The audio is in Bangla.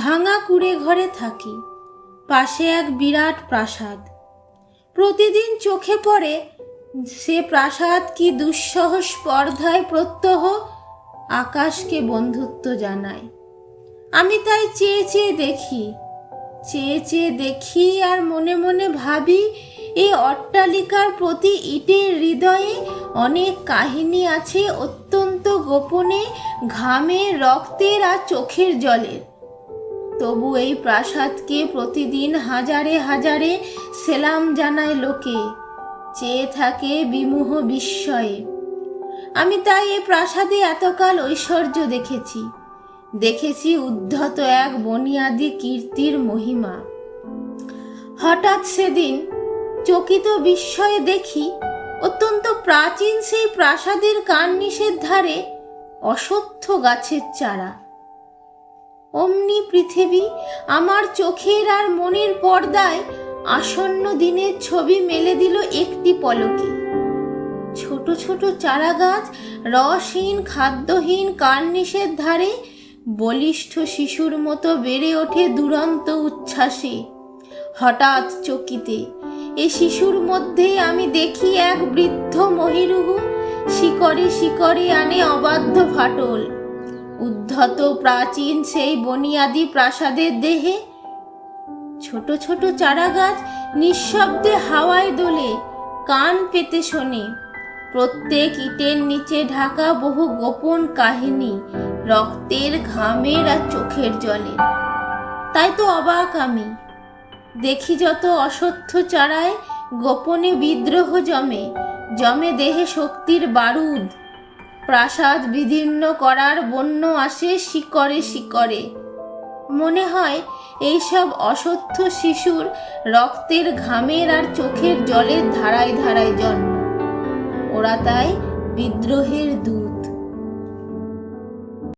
ভাঙা কুড়ে ঘরে থাকি, পাশে এক বিরাট প্রাসাদ। প্রতিদিন চোখে পড়ে, সে প্রাসাদ কি দুঃসহ স্পর্ধায় প্রত্যহ, আকাশকে বন্ধুত্ব জানায়। আমি তাই চেয়ে চেয়ে দেখি, চেয়ে চেয়ে দেখি আর মনে মনে ভাবি এই অট্টালিকার প্রতি ইটের হৃদয়ে অনেক কাহিনী আছে অত্যন্ত গোপনে, ঘামে রক্তের আর চোখের জলের। তবু এই প্রাসাদকে প্রতিদিন হাজারে হাজারে সেলাম জানায় লোকে। চেয়ে থাকে বিমোহ বিস্ময়ে। আমি তাই এ প্রাসাদে এতকাল ঐশ্বর্য দেখেছি। দেখেছি উদ্ধত এক বনিয়াদি কীর্তির মহিমা। হঠাৎ সেদিন চকিত বিস্ময়ে দেখি, অত্যন্ত প্রাচীন সেই প্রাসাদের কার্নিশের ধারে অসত্য গাছের চারা। অমনি পৃথিবী আমার চোখের আর মনের পর্দায় আসন্ন দিনের ছবি মেলে দিল একটি পলকে। ছোট ছোট চারা গাছ রসহীন, খাদ্যহীন কার্নিশের ধারে বলিষ্ঠ শিশুর মতো বেড়ে ওঠে দুরন্ত উচ্ছ্বাসে। হঠাৎ চকিতে এ শিশুর মধ্যে আমি দেখি এক বৃদ্ধ মহিরুহু শিকরে শিকরে আনে অবাধ্য ফাটল। উদ্ধত প্রাচীন সেই বনিয়াদি প্রাসাদের দেহে ছোট ছোট চারা গাছ নিঃশব্দে হাওয়ায় দোলে, কান পেতে শোনে। প্রত্যেক ইটের নিচে ঢাকা বহু গোপন কাহিনী, রক্তের, ঘামের আর চোখের জলে। তাই তো অবাক আমি। দেখি যত অসত্য চারায় গোপনে বিদ্রোহ জমে জমে দেহে শক্তির বারুদ। প্রাসাদ বিদীর্ণ করার বন্য আসে শিকরে শিকরে মনে হয় এইসব অসত্য শিশুর রক্তের ঘামের আর চোখের জলের ধারায় ধারায় জন্ম। ওরা তাই বিদ্রোহের দূত।